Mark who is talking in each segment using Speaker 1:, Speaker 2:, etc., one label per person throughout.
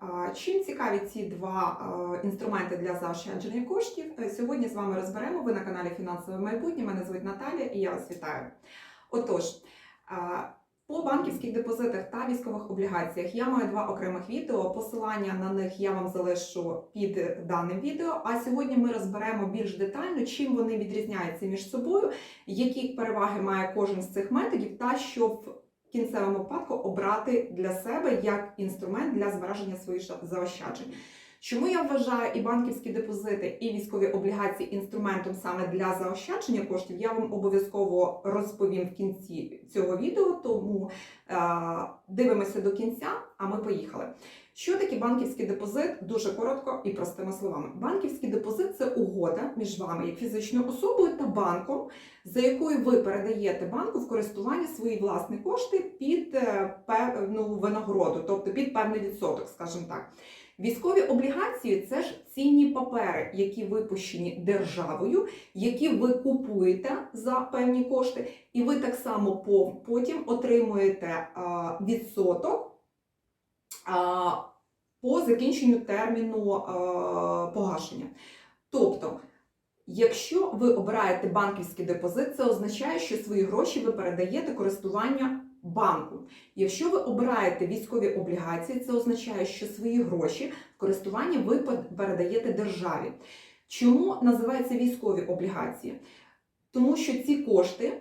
Speaker 1: А Чим цікаві ці два інструменти для заощадження коштів? Е, Сьогодні з вами розберемо. Ви на каналі Фінансове майбутнє. Мене звуть Наталія і я вас вітаю. Отож, по банківських депозитах та військових облігаціях я маю два окремих відео. Посилання на них я вам залишу під даним відео. А сьогодні ми розберемо більш детально, чим вони відрізняються між собою, які переваги має кожен з цих методів, та що в кінцевому випадку обрати для себе як інструмент для збереження своїх заощаджень. Чому я вважаю і банківські депозити, і військові облігації інструментом саме для заощадження коштів, я вам обов'язково розповім в кінці цього відео, тому е, дивимося до кінця, а ми поїхали. Що таке банківський депозит? Дуже коротко і простими словами. Банківський депозит це угода між вами, як фізичною особою та банком, за якою ви передаєте банку в користування свої власні кошти під е, певну винагороду, тобто під певний відсоток, скажімо так. Військові облігації це ж цінні папери, які випущені державою, які ви купуєте за певні кошти, і ви так само потім отримуєте відсоток по закінченню терміну погашення. Тобто, якщо ви обираєте банківський депозит, це означає, що свої гроші ви передаєте користування банку. Якщо ви обираєте військові облігації, це означає, що свої гроші в користування ви передаєте державі. Чому називаються військові облігації? Тому що ці кошти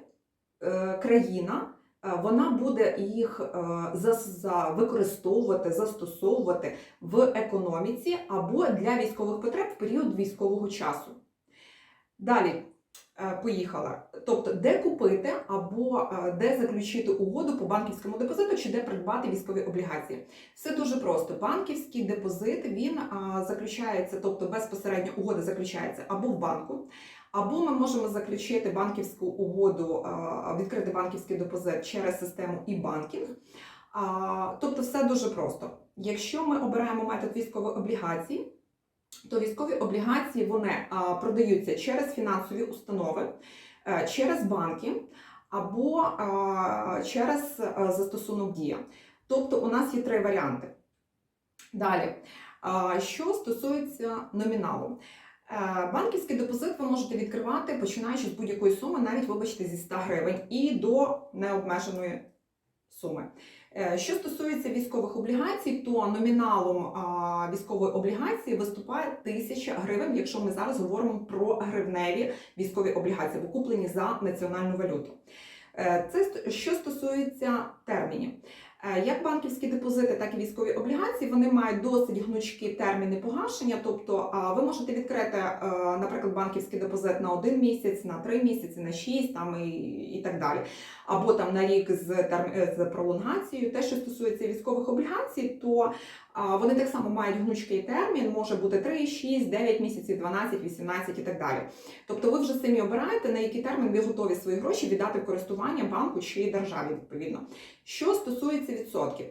Speaker 1: е, країна. е, Вона буде їх е, використовувати, застосовувати в економіці або для військових потреб в період військового часу. Далі поїхала. Тобто, де купити або е, де заключити угоду по банківському депозиту чи де придбати військові облігації. Все дуже просто. Банківський депозит він заключається, тобто безпосередньо угода заключається або в банку, або ми можемо заключити банківську угоду, відкрити банківський депозит через систему і-банкінг. Тобто, все дуже просто. Якщо ми обираємо метод військової облігації, то військові облігації вони продаються через фінансові установи, е, через банки або через е, застосунок дія. Тобто у нас є три варіанти. Далі, що стосується номіналу. Е, Банківський депозит ви можете відкривати починаючи з будь-якої суми, навіть вибачте зі 100 гривень і до необмеженої суми. Е, Що стосується військових облігацій, то номіналом військової облігації виступає 1000 гривень, якщо ми зараз говоримо про гривневі військові облігації, викуплені за національну валюту. Е, Це що стосується термінів. Е, Як банківські депозити, так і військові облігації, вони мають досить гнучкі терміни погашення. Тобто ви можете відкрити, е, наприклад, банківський депозит на один місяць, на три місяці, на шість там і, і так далі. Або там на рік з, терм... з пролонгацією. Те, що стосується військових облігацій, то вони так само мають гнучкий термін, може бути 3, 6, 9 місяців, 12, 18 і так далі. Тобто ви вже самі обираєте, на який термін ви готові свої гроші віддати в користування банку чи державі відповідно. Що стосується відсотків,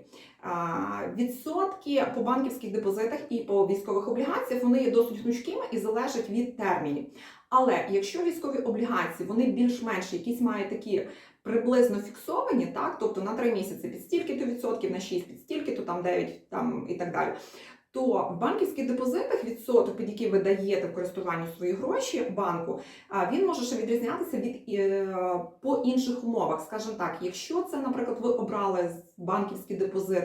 Speaker 1: відсотки по банківських депозитах і по військових облігаціях вони є досить гнучкими і залежать від термінів. Але якщо військові облігації вони більш-менш якісь мають такі приблизно фіксовані, так, тобто на 3 місяці під стільки-то відсотків, на 6 під стільки-то, там 9 там, і так далі. То в банківських депозитах відсоток, під який ви даєте в користуванню свої гроші банку, він може ще відрізнятися від е, по інших умовах. Скажімо так, якщо це, наприклад, ви обрали банківський депозит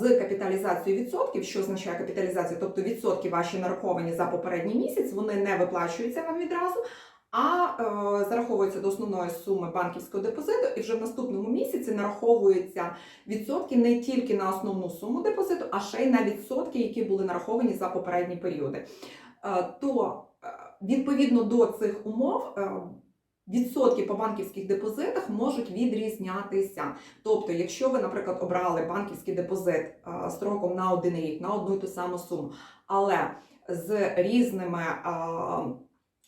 Speaker 1: з капіталізацією відсотків, що означає капіталізація, тобто відсотки ваші нараховані за попередній місяць, вони не виплачуються вам відразу. А е, зараховуються до основної суми банківського депозиту, і вже в наступному місяці нараховуються відсотки не тільки на основну суму депозиту, а ще й на відсотки, які були нараховані за попередні періоди. Е, То е, відповідно до цих умов. е, Відсотки по банківських депозитах можуть відрізнятися. Тобто, якщо ви, наприклад, обрали банківський депозит е, строком на один рік, на одну і ту саму суму, але з різними е,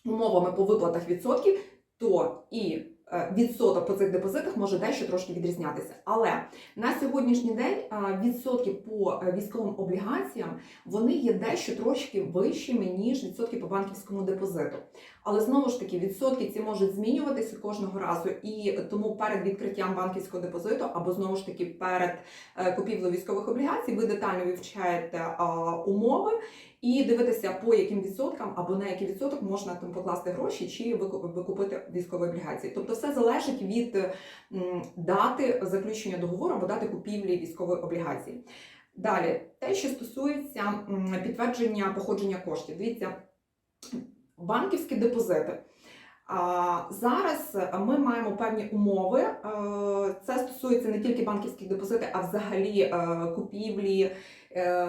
Speaker 1: умовами по виплатах відсотків, то і е, відсоток по цих депозитах може дещо трошки відрізнятися. Але на сьогоднішній день е, відсотки по е, військовим облігаціям вони є дещо трошки вищими, ніж відсотки по банківському депозиту. Але знову ж таки, відсотки ці можуть змінюватися кожного разу, і тому перед відкриттям банківського депозиту або знову ж таки перед е, купівлею військових облігацій ви детально вивчаєте умови і дивитеся, по яким відсоткам або на який відсоток можна там покласти гроші чи викупити військові облігації. Тобто все залежить від дати заключення договору або дати купівлі військової облігації. Далі, те, що стосується підтвердження походження коштів, дивіться, банківські депозити. Зараз ми маємо певні умови. Е, Це стосується не тільки банківських депозитів, а взагалі е, купівлі е,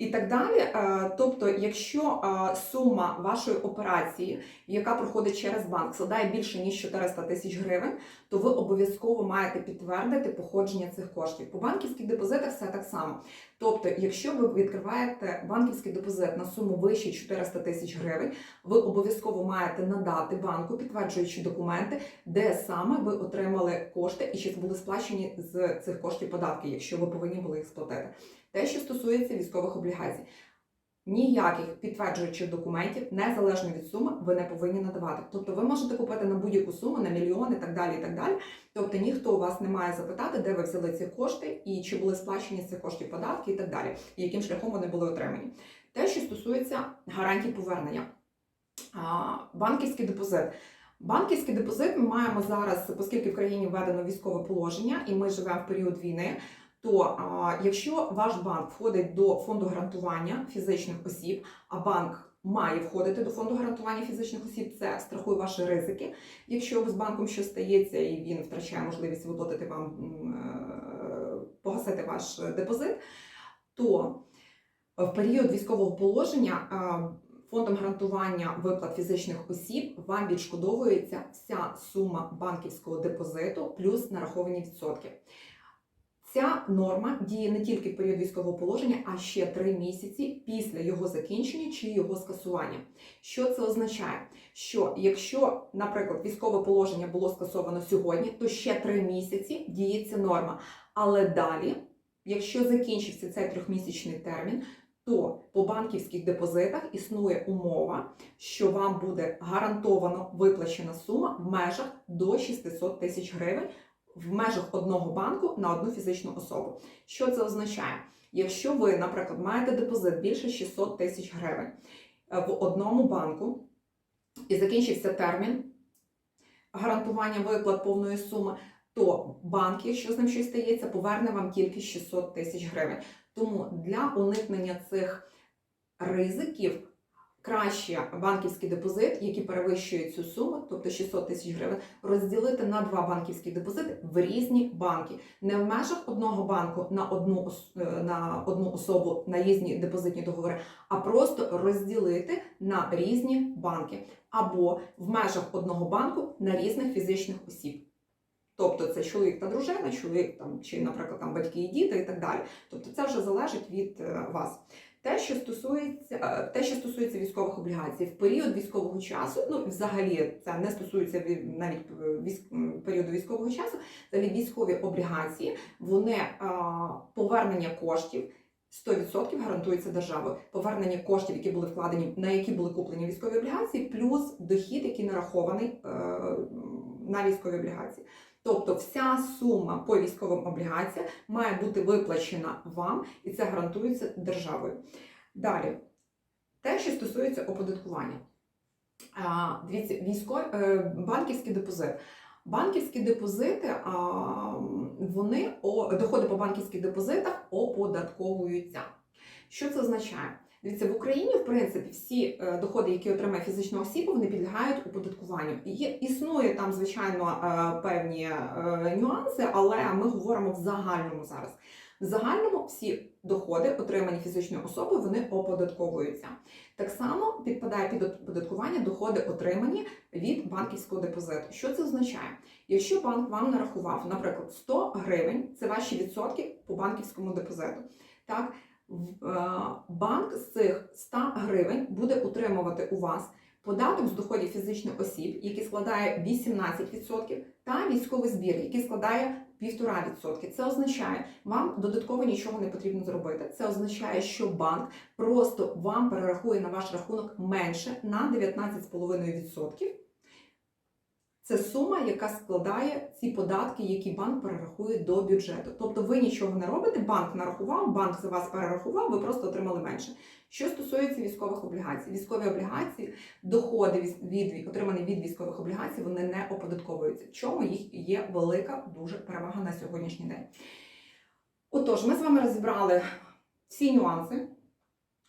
Speaker 1: і так далі. Е, Тобто, якщо е, сума вашої операції, яка проходить через банк, складає більше ніж 400 тисяч гривень, то ви обов'язково маєте підтвердити походження цих коштів. По банківських депозитах все так само. Тобто, якщо ви відкриваєте банківський депозит на суму вище 400 тисяч гривень, ви обов'язково маєте надати банку підтверджуючі документи, де саме ви отримали кошти і чи були сплачені з цих коштів податки, якщо ви повинні були їх сплатити. Те, що стосується військових облігацій. Ніяких підтверджуючих документів, незалежно від суми, ви не повинні надавати. Тобто ви можете купити на будь-яку суму, на мільйони, так далі, і так далі. Тобто ніхто у вас не має запитати, де ви взяли ці кошти і чи були сплачені з цих коштів податки і так далі, і яким шляхом вони були отримані. Те, що стосується гарантій повернення, банківський депозит. Банківський депозит ми маємо зараз, оскільки в країні введено військове положення, і ми живемо в період війни. То якщо ваш банк входить до фонду гарантування фізичних осіб, а банк має входити до фонду гарантування фізичних осіб, це страхує ваші ризики. Якщо з банком щось стається і він втрачає можливість виплатити вам е, погасити ваш депозит, то в період військового положення фондом гарантування виплат фізичних осіб вам відшкодовується вся сума банківського депозиту плюс нараховані відсотки. Ця норма діє не тільки в період військового положення, а ще три місяці після його закінчення чи його скасування. Що це означає? Що якщо, наприклад, військове положення було скасовано сьогодні, то ще три місяці діє ця норма. Але далі, якщо закінчився цей трьохмісячний термін, то по банківських депозитах існує умова, що вам буде гарантовано виплачена сума в межах до 600 тисяч гривень в межах одного банку на одну фізичну особу. Що це означає? Якщо ви, наприклад, маєте депозит більше 600 тисяч гривень е, в одному банку і закінчився термін гарантування виплат повної суми, то банк, якщо з ним щось стається, поверне вам тільки 600 тисяч гривень. Тому для уникнення цих ризиків краще банківський депозит, який перевищує цю суму, тобто 600 тисяч гривень, розділити на два банківські депозити в різні банки, не в межах одного банку на одну е, на одну особу на різні депозитні договори, а просто розділити на різні банки або в межах одного банку на різних фізичних осіб. Тобто це чоловік та дружина, чоловік там чи, наприклад, там батьки і діти, і так далі. Тобто це вже залежить від е, вас. Те, що стосується е, те, що стосується військових облігацій, в період військового часу, ну взагалі це не стосується ві- навіть е, військ- періоду військового часу, взагалі військові облігації, вони повернення коштів. 100% гарантується державою. Повернення коштів, які були вкладені, на які були куплені військові облігації, плюс дохід, який нарахований е, на військові облігації. Тобто вся сума по військовим облігаціям має бути виплачена вам, і це гарантується державою. Далі, те, що стосується оподаткування. Дивіться, військові, е, банківський депозит. Банківські депозити, вони доходи по банківських депозитах оподатковуються. Що це означає? Дивіться, в Україні, в принципі, всі е, доходи, які отримає фізична особа, вони підлягають оподаткуванню. Є, існує там, звичайно, е, певні е, нюанси, але ми говоримо в загальному зараз. В загальному всі доходи, отримані фізичною особою, вони оподатковуються. Так само підпадає під оподаткування доходи, отримані від банківського депозиту. Що це означає? Якщо банк вам нарахував, наприклад, 100 гривень, це ваші відсотки по банківському депозиту. Так, банк з цих 100 гривень буде утримувати у вас податок з доходів фізичних осіб, який складає 18%, та військовий збір, який складає 1,5%. Це означає, вам додатково нічого не потрібно зробити. Це означає, що банк просто вам перерахує на ваш рахунок менше на 19,5%. Це сума, яка складає ці податки, які банк перерахує до бюджету. Тобто ви нічого не робите, банк нарахував, банк за вас перерахував, ви просто отримали менше. Що стосується військових облігацій, військові облігації, доходи від, отримані від військових облігацій, вони не оподатковуються. Чому їх є велика дуже перевага на сьогоднішній день. Отож, ми з вами розібрали всі нюанси,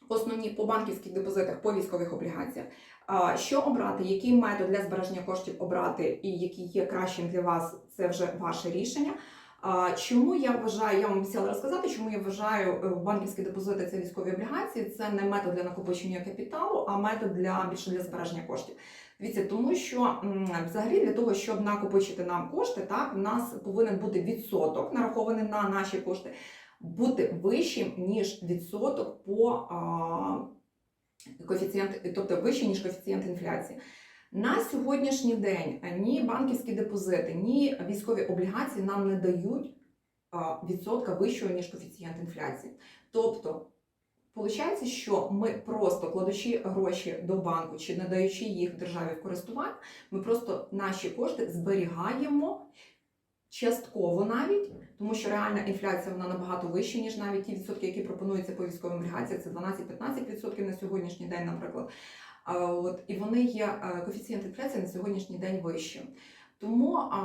Speaker 1: основні по банківських депозитах, по військових облігаціях. Що обрати, який метод для збереження коштів обрати і який є кращим для вас, це вже ваше рішення. Чому я вважаю, я вам обіцяла розказати, чому я вважаю е, банківські депозити це військові облігації. Це не метод для накопичення капіталу, а метод для більше для збереження коштів. Дивіться, тому що взагалі для того, щоб накопичити нам кошти, так в нас повинен бути відсоток нарахований на наші кошти, бути вищим ніж відсоток по коефіцієнт, тобто вищий ніж коефіцієнт інфляції. На сьогоднішній день ні банківські депозити, ні військові облігації нам не дають відсотка вищого, ніж коефіцієнт інфляції. Тобто, виходить, що ми просто кладучи гроші до банку чи надаючи їх державі в користування, ми просто наші кошти зберігаємо частково навіть, тому що реальна інфляція вона набагато вища, ніж навіть ті відсотки, які пропонуються по військовим облігаціям, це 12-15% на сьогоднішній день, наприклад. А, От, і вони є е, коефіцієнт інфляції на сьогоднішній день вищим. Тому а,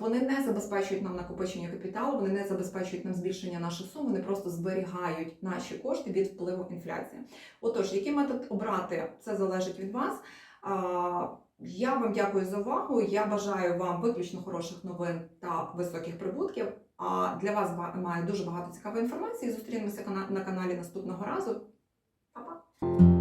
Speaker 1: вони не забезпечують нам накопичення капіталу, вони не забезпечують нам збільшення наших сум, вони просто зберігають наші кошти від впливу інфляції. Отож, який метод обрати, це залежить від вас. А, я вам дякую за увагу. Я бажаю вам виключно хороших новин та високих прибутків. А для вас має дуже багато цікавої інформації. Зустрінемося на каналі наступного разу. Па-па!